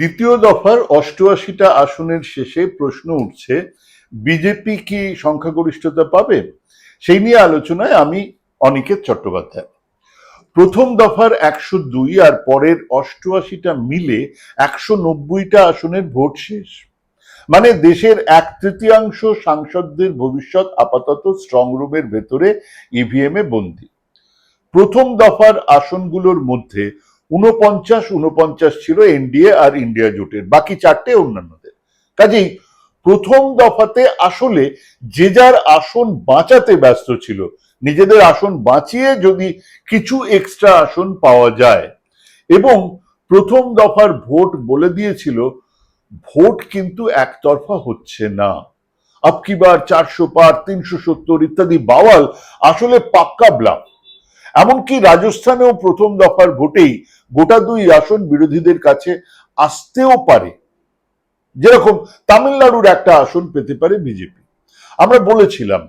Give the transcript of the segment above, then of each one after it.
দ্বিতীয় দফার অষ্টআশিটা আসনের শেষে প্রশ্ন উঠছে, বিজেপি কি সংখ্যাগরিষ্ঠতা পাবে? সেই নিয়ে আলোচনায় আমি অনিকেত চট্টোপাধ্যায়। প্রথম দফার একশো দুই আর পরের অষ্টআশিটা মিলে একশো নব্বইটা আসনের ভোট শেষ। মানে দেশের এক তৃতীয়াংশ সাংসদদের ভবিষ্যৎ আপাতত স্ট্রং রুমের ভেতরে ইভিএম এ বন্দী। প্রথম দফার আসনগুলোর মধ্যে উনপঞ্চাশ উনপঞ্চাশ ছিল এনডিএ আর ইন্ডিয়া জোটের, বাকি চারটে অন্যান্যদের। কাজেই প্রথম দফাতে আসলে যে যার আসন বাঁচাতে ব্যস্ত ছিল, নিজেদের আসন বাঁচিয়ে যদি কিছু এক্সট্রা আসন পাওয়া যায়, এবং প্রথম দফার ভোট বলে দিয়েছিল, ভোট কিন্তু একতরফা হচ্ছে না। আপকি বার চারশো পার, তিনশো সত্তর ইত্যাদি বাওয়াল আসলে পাক্কা ব্লাফ। এমনকি রাজস্থানেও প্রথম দফার ভোটেই গোটা দুই আসন বিরোধীদের কাছে আসতেও পারে। যেরকম তামিলনাড়ুর একটা আসন পেতে পারে বিজেপি। আমরা বলেছিলাম,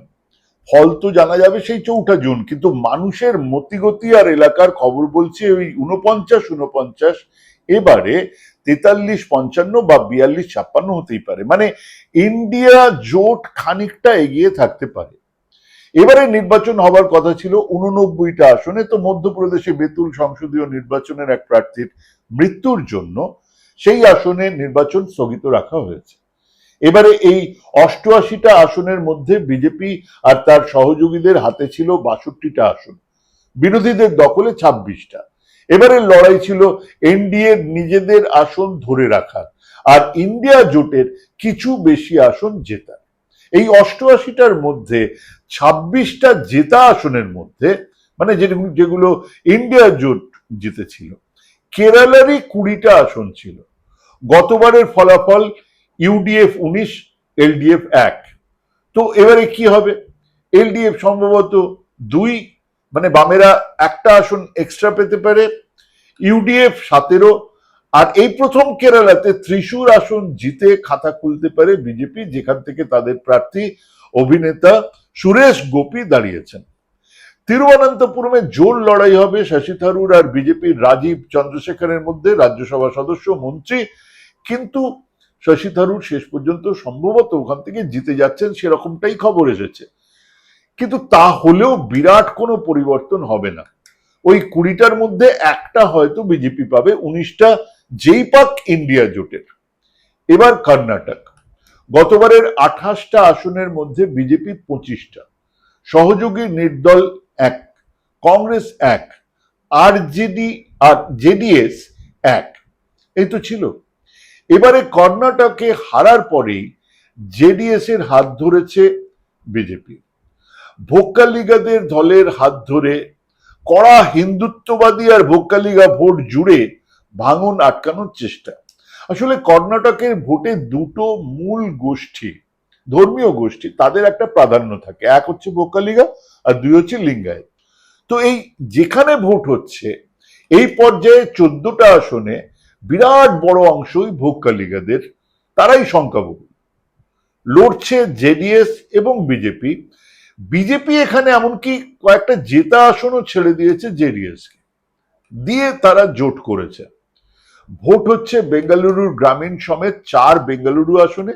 ফল তো জানা যাবে সেই চৌঠা জুন, কিন্তু মানুষের মতিগতি আর এলাকার খবর বলছে ওই উনপঞ্চাশ উনপঞ্চাশ এবারে তেতাল্লিশ, পঞ্চান্ন বা বিয়াল্লিশ, ছাপ্পান্ন হতেই পারে। মানে ইন্ডিয়া জোট খানিকটা এগিয়ে থাকতে পারে। এবারে নির্বাচন হবার কথা ছিল উননব্বইটা আসনে, তো মধ্যপ্রদেশে বেতুল সংসদীয় নির্বাচনের এক প্রার্থীর মৃত্যুর জন্য সেই আসনে নির্বাচন স্থগিত রাখা হয়েছে। এবারে এই অষ্টআশিটা আসনের মধ্যে বিজেপি আর তার সহযোগীদের হাতে ছিল বাষট্টিটা আসন। বিরোধীদের দখলে ছাব্বিশটা। এবারে লড়াই ছিল এনডিএ নিজেদের আসন ধরে রাখার, আর ইন্ডিয়া জোটের কিছু বেশি আসন জেতার। এই অষ্টআশিটার মধ্যে, ছাব্বিশটা জেতা আসনের মধ্যে মানে যেগুলো ইন্ডিয়া জোট জিতেছিল, কেরালারই কুড়িটা আসন ছিল। গতবারের ফলাফল ইউডিএফ উনিশ, এলডিএফ এক। তো এবারে কি হবে? এলডিএফ সম্ভবত দুই মানে বামেরা একটা আসন এক্সট্রা পেতে পারে, ইউডিএফ সতেরো আর এই প্রথম কেরালাতে ত্রিশূর আসন জিতে খাতা খুলতে পারে বিজেপি, যেখান থেকে তাদের প্রার্থী, অভিনেতা সুরেশ গোপী দাঁড়িয়েছেন। তিরুবনন্তপুরমে জোর লড়াই হবে শশী থারুর আর বিজেপির রাজীব চন্দ্রশেখরের মধ্যে রাজ্যসভা সদস্য, মন্ত্রী। কিন্তু শশী থারুর শেষ পর্যন্ত সম্ভবত ওখান থেকে জিতে যাচ্ছেন সেরকমটাই খবর এসেছে। কিন্তু তা হলেও বিরাট কোনো পরিবর্তন হবে না। ওই কুড়িটার মধ্যে একটা হয়তো বিজেপি পাবে, উনিশটা যেই পাক ইন্ডিয়া জোটের। এবার কর্ণাটক। গতবারের আঠাশটা আসনের মধ্যে বিজেপি পঁচিশটা। সহযোগী নির্দল এক, কংগ্রেস এক, আর জেডি আর জেডিএস এক। এই তো ছিল। এবারে কর্ণাটকে হারার পরেই জেডিএস এর হাত ধরেছে বিজেপি। ভোক্কালিগাদের দলের হাত ধরে কড়া হিন্দুত্ববাদী আর ভোক্কালিগা ভোট জুড়ে ভাঙন আটকানোর চেষ্টা। আসলে কর্ণাটকের ভোটে দুটো মূল গোষ্ঠী, ধর্মীয় গোষ্ঠী, তাদের একটা প্রাধান্য থাকে। এক হচ্ছে ভোক্কালিগা আর দুই হচ্ছে লিঙ্গায়ত। তো এই যেখানে ভোট হচ্ছে, এই পর্যায়ে চোদ্দটা আসনে বিরাট বড় অংশই ভোক্কালিগাদের তারাই সংখ্যাবহুল লড়ছে জেডিএস এবং বিজেপি। বিজেপি এখানে এমনকি কয়েকটা জেতা আসনও ছেড়ে দিয়েছে জেডিএসকে। দিয়ে তারা জোট করেছে। ভোট হচ্ছে বেঙ্গালুরুর গ্রামীণ সমেত চার বেঙ্গালুরু আসনে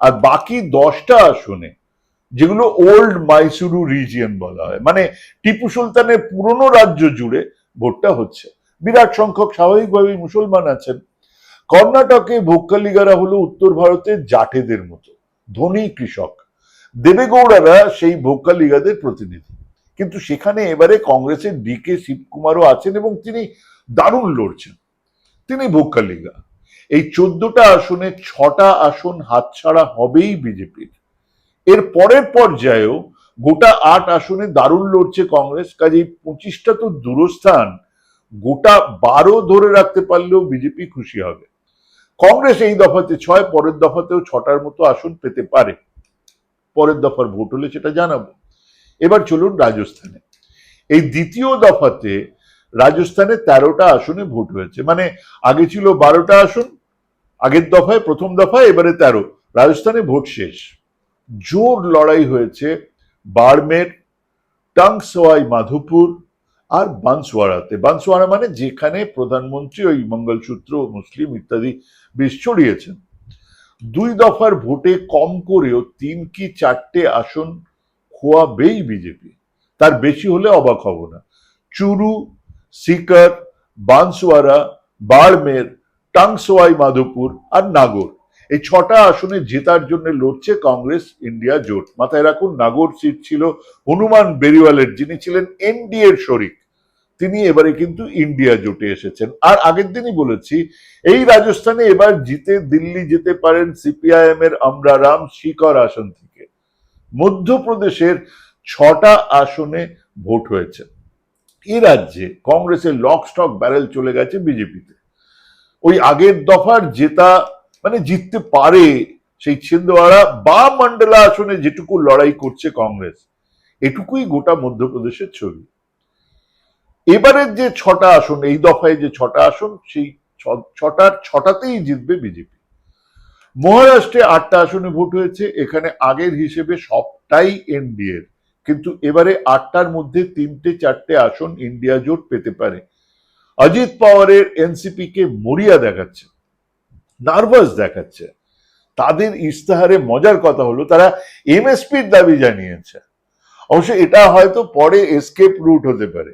আর বাকি দশটা আসনে, যেগুলো ওল্ড মাইসুরু রিজিয়ন বলা হয়। মানে টিপু সুলতানের পুরনো রাজ্য জুড়ে ভোটটা হচ্ছে। বিরাট সংখ্যক স্বাভাবিকভাবেই মুসলমান আছেন। কর্ণাটকে ভোক্কালিগারা হলো উত্তর ভারতের জাটেদের মতো, ধনী কৃষক। দেবেগৌড়ারা সেই ভোক্কালিগাদের প্রতিনিধি। কিন্তু সেখানে এবারে কংগ্রেসের ডি কে শিবকুমারও আছেন এবং তিনি দারুণ লড়ছেন। তিনি ভোক্কালিগা। এই চোদ্দটা আসনে ছটা আসন হাতছাড়া হবেই বিজেপির। এর পরের পর্যায়েও গোটা আট আসনে দারুণ লড়ছে কংগ্রেস, কাজেই পঁচিশটা তো দূরস্থান, গোটা বারো ধরে রাখতে পারলেও বিজেপি খুশি হবে। কংগ্রেস এই দফাতে ছয়, পরের দফাতেও ছটার মতো আসন পেতে পারে। পরের দফার ভোট হলে সেটা জানাব। এবার চলুন রাজস্থানে। এই দ্বিতীয় দফাতে রাজস্থানে তেরোটা আসনে ভোট হয়েছে। মানে আগে ছিল বারোটা আসন, আগের দফায়, প্রথম দফায়, এবারে তেরো। রাজস্থানে ভোট শেষ। জোর লড়াই হয়েছে বাড়মের, টাংসওয়াই মাধুপুর আর বানসওয়ারাতে বানসওয়ারা মানে যেখানে প্রধানমন্ত্রী ওই মঙ্গলসূত্র, মুসলিম ইত্যাদি বেশ ছড়িয়েছেন দুই দফার ভোটে কম করেও তিন কি চারটে আসন খোয়াবেই বিজেপি। তার বেশি হলে অবাক হব না। চুরু সিকার বানসুয়ারা বাড়মের টাংসোয়াই মাধোপুর আর নাগর এই ছটা আসনে জেতার জন্য লড়ছে কংগ্রেস, ইন্ডিয়া, জোট। মাথায় রাখুন নাগর সিট ছিল হনুমান বেরিওয়ালের, যিনি ছিলেন এনডিএ এর শরিক। তিনি এবারে কিন্তু ইন্ডিয়া জোটে এসেছেন। আর আগের দিনই বলেছি, এই রাজস্থানে এবার জিতে দিল্লি যেতে পারেন সিপিআইএম এর আমরারাম শিকর আসন থেকে। মধ্যপ্রদেশের ছটা আসনে ভোট হয়েছে। এই রাজ্যে কংগ্রেসের লক স্টক ব্যারেল চলে গেছে বিজেপিতে। ওই আগের দফার জেতা মানে জিততে পারে সেই ছিন্দওয়াড়া বা মন্ডলা আসনে যেটুকু লড়াই করছে কংগ্রেস, এটুকুই গোটা মধ্যপ্রদেশের ছবি। এবারের যে ছটা আসন, এই দফায় যে ছটা আসন, সেই ছটার ছটাতেই জিতবে বিজেপি। মহারাষ্ট্রে আটটা আসনে ভোট হয়েছে, এখানে আগের হিসেবে সবটাই এনডিএর। কিন্তু এবারে আটটার মধ্যে তিনটে, চারটে আসন ইন্ডিয়া জোট পেতে পারে। অজিত পাওয়ারের এনসিপি কে মরিয়া দেখাচ্ছে, নার্ভাস দেখাচ্ছে। তাদের ইস্তাহারে মজার কথা হলো, তারা এমএসপির দাবি জানিয়েছে। অবশ্য এটা হয়তো পরে এসকেপ রুট হতে পারে।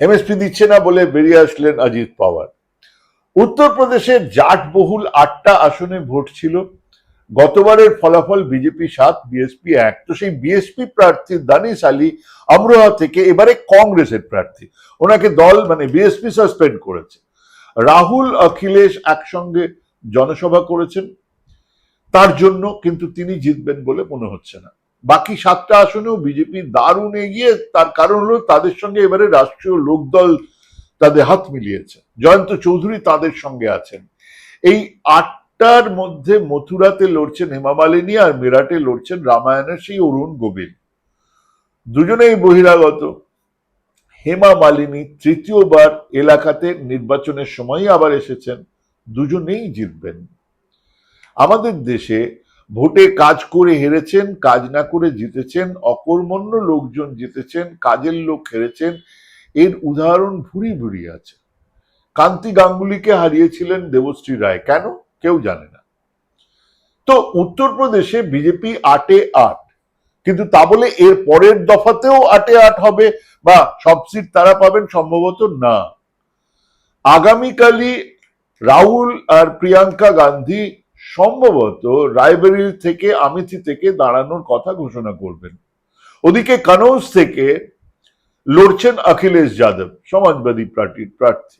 এমএসপি দিচ্ছে না বলে বেরিয়ে আসলেন অজিত পাওয়ার। উত্তরপ্রদেশের জাট বহুল আটটা আসনে ভোট ছিল। গতবারের ফলাফল বিজেপি সাত বিএসপি এক। তো সেই বিএসপি প্রার্থী দানিস আলী আমরোহা থেকে এবারে কংগ্রেসের প্রার্থী। ওনাকে দল মানে বিএসপি সাসপেন্ড করেছে। রাহুল, অখিলেশ একসঙ্গে জনসভা করেছেন। তার জন্য কিন্তু তিনি জিতবেন বলে মনে হচ্ছে না। বাকি সাতটা আসনেও বিজেপি দারুণ এগিয়ে, তার কারণ হলো তাদের সঙ্গে এবারে রাষ্ট্রীয় লোকদল তাদের হাত মিলিয়েছে। জয়ন্ত চৌধুরী তাদের সঙ্গে আছেন। এই আটটার মধ্যে মথুরাতে লড়ছেন হেমা মালিনী আর মিরাটে লড়ছেন রামায়ণের সেই অরুণ গোবিল দুজনেই বহিরাগত। হেমা মালিনী তৃতীয়বার এলাকাতে নির্বাচনের সময়ই আবার এসেছেন। দুজনেই জিতবেন। আমাদের দেশে ভোটে কাজ করে হেরেছেন, কাজ না করে জিতেছেন, অকর্মণ্য লোকজন জিতেছেন, কাজের লোক হেরেছেন, এর উদাহরণ ভুরি ভুরি আছে। কান্তি গাঙ্গুলিকে হারিয়েছিলেন দেবশ্রী রায়। কেন? কেউ জানে না। তো উত্তরপ্রদেশে বিজেপি আটে আট, কিন্তু তা বলে এর পরের দফাতেও আটে আট হবে বা সব সিট তারা পাবেন সম্ভবত না। আগামীকালই রাহুল আর প্রিয়াঙ্কা গান্ধী সম্ভবত রায়বেরিল থেকে আমিথি থেকে দাঁড়ানোর কথা ঘোষণা করবেন। ওদিকে কানৌজ থেকে লড়ছেন অখিলেশ যাদব, সমাজবাদী পার্টির প্রার্থী।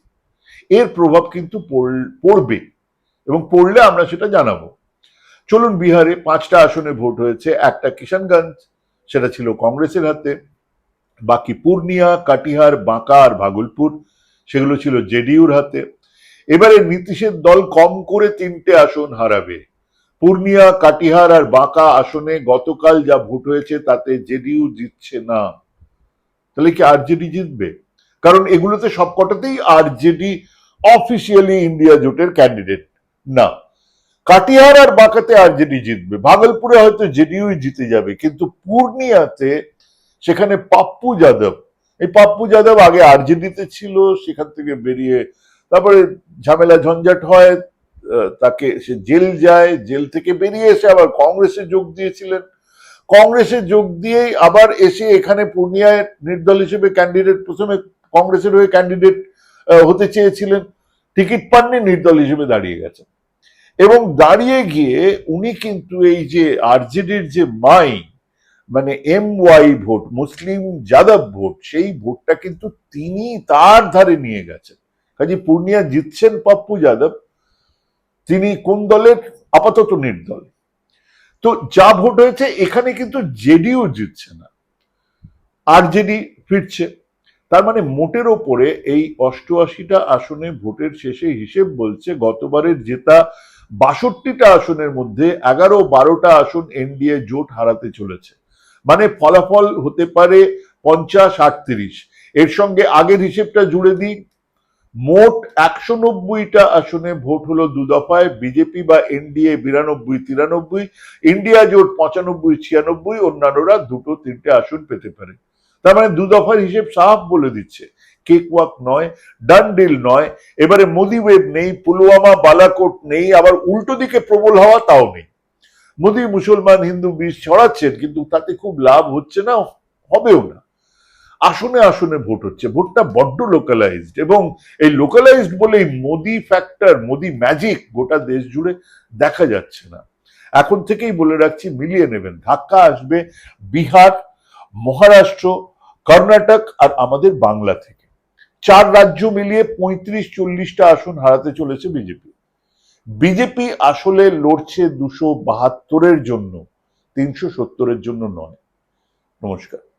এর প্রভাব কিন্তু পড়বে এবং পড়লে আমরা সেটা জানাব। চলুন বিহারে পাঁচটা আসনে ভোট হয়েছে, একটা কিষানগঞ্জ, সেটা ছিল কংগ্রেসের হাতে, বাকি পূর্ণিয়া, কাটিহার, বাঁকা আর ভাগলপুর, সেগুলো ছিল জেডিইউর হাতে। এবারে নীতিশের দল কম করে তিনটে আসন হারাবে। পূর্ণিয়া, কাটিহার আর বাঁকা আসনে গতকাল যা ভোট হয়েছে তাতে জেডিইউ জিতছে না। তাহলে কি আরজেডি জিতবে? কারণ এগুলোতে সবকটাতেই আরজেডি অফিসিয়ালি ইন্ডিয়া জোটের ক্যান্ডিডেট না। কাটিহার আর বাঁকাতে আরজেডি জিতবে। ভাগলপুরে হয়তো জেডিইউ জিতে যাবে, কিন্তু পূর্ণিয়াতে সেখানে পাপ্পু যাদব। এই পাপ্পু যাদব আগে আরজেডিতে ছিল, সেখান থেকে বেরিয়ে তারপরে ঝামেলা ঝঞ্ঝাট হয় তাকে সে জেল যায়, জেল থেকে বেরিয়ে এসে আবার কংগ্রেসে যোগ দিয়েছিলেন। কংগ্রেসে যোগ দিয়েই আবার এসে এখানে পূর্ণিয়ায় নির্দল হিসেবে ক্যান্ডিডেট প্রথমে কংগ্রেসের হয়ে ক্যান্ডিডেট হতে চেয়েছিলেন। টিকিট পাননি, নির্দল হিসেবে দাঁড়িয়ে গেছেন। এবং দাঁড়িয়ে গিয়ে উনি কিন্তু এই যে আরজেডির যে মাই মানে এম ওয়াই ভোট, মুসলিম যাদব ভোট, সেই ভোটটা কিন্তু তিনি তার ধারে নিয়ে গেছেন। কাজে পূর্ণিয়া জিতছেন পাপ্পু যাদব, তিনি কোন দলের? আপাতত নির্দল। তো যা ভোট হয়েছে, এখানে কিন্তু জেডিও জিতছে না। আরজেডি ফিরছে। তার মানে মোটের ওপরে এই অষ্টআশিটা আসনে ভোটের শেষে হিসেব বলছে গতবারের জেতা বাষট্টিটা আসনের মধ্যে এগারো বারোটা আসন এনডিএ জোট হারাতে চলেছে। মানে ফলাফল হতে পারে পঞ্চাশ আটত্রিশ। এর সঙ্গে আগের হিসেবটা জুড়ে দিই। মোট একশো নব্বইটা আসনে ভোট হলো দু দফায়, বিজেপি বা এনডিএ বিরানব্বই, তিরানব্বই, ইন্ডিয়া জোট পঁচানব্বই, ছিয়ানব্বই, অন্যান্যরা দুটো তিনটে আসন পেতে পারে। তার মানে দু দফার হিসেব সাফ বলে দিচ্ছে। কেক ওয়াক নয়, ডান ডিল নয়, এবারে মোদি ওয়েব নেই, পুলওয়ামা, বালাকোট নেই, আবার উল্টো দিকে প্রবল হওয়া তাও নেই। মোদি মুসলমান, হিন্দু বিষ ছড়াচ্ছেন, কিন্তু তাতে খুব লাভ হচ্ছে না, হবেও না। আসনে আসনে ভোট হচ্ছে, ভোটটা বড্ড লোকালাইজড এবং এই লোকালাইজড বলেই মোদি ফ্যাক্টর মোদি ম্যাজিক গোটা দেশ জুড়ে দেখা যাচ্ছে না। এখন থেকেই বলে রাখছি, মিলিয়ে নেবেন। ধাক্কা আসবে বিহার মহারাষ্ট্র, কর্ণাটক আর আমাদের বাংলা থেকে। চার রাজ্য মিলিয়ে পঁয়ত্রিশ চল্লিশটা আসন হারাতে চলেছে বিজেপি। বিজেপি আসলে লড়ছে দুশো বাহাত্তরের জন্য, তিনশো সত্তরের জন্য নয়। নমস্কার।